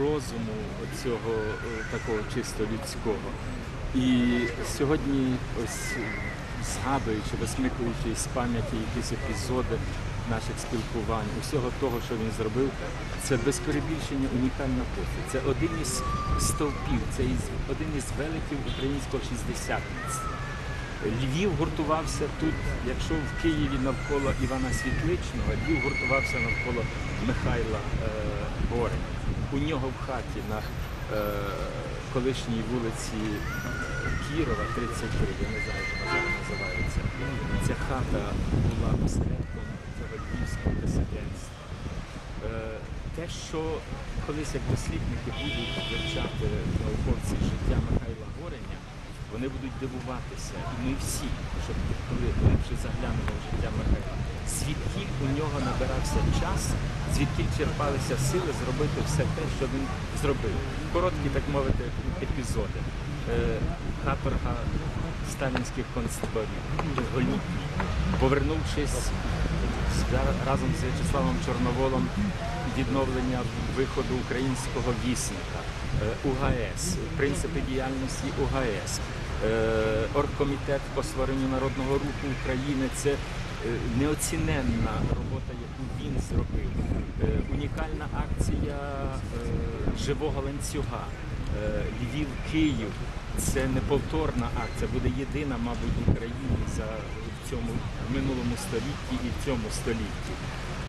розуму цього е, такого чисто людського. І сьогодні, ось згадуючи, висмикуючи з пам'яті якісь епізоди наших спілкувань, усього того, що він зробив, це без перебільшення унікальна постать. Це один із стовпів, це один із великів українського шістдесятниць. Львів гуртувався тут, якщо в Києві навколо Івана Світличного, Львів гуртувався навколо Михайла е, Гореня. У нього в хаті на е, колишній вулиці Кірова, 33, я не знаю, як вона називається. Ця хата була осередком львівського дисидентства. Е, Те, що колись як дослідники будуть вивчати науковці життя Михайла Гореня, вони будуть дивуватися, і ми всі, щоб коли глибше заглянемо в життя Михайла, звідки у нього набирався час, звідки черпалися сили зробити все те, що він зробив. Короткі, так мовити, епізоди. Е, Каторга сталінських концтаборів, повернувшись разом з В'ячеславом Чорноволом відновлення виходу українського вісника, е, УГАЕС, принципи діяльності УГАЕС, е, оргкомітет по створенню народного руху України. Це неоціненна робота, яку він зробив. Е, Унікальна акція е, живого ланцюга. Е, Львів, Київ. Це неповторна акція, буде єдина, мабуть, в Україні за в цьому минулому столітті і в цьому столітті.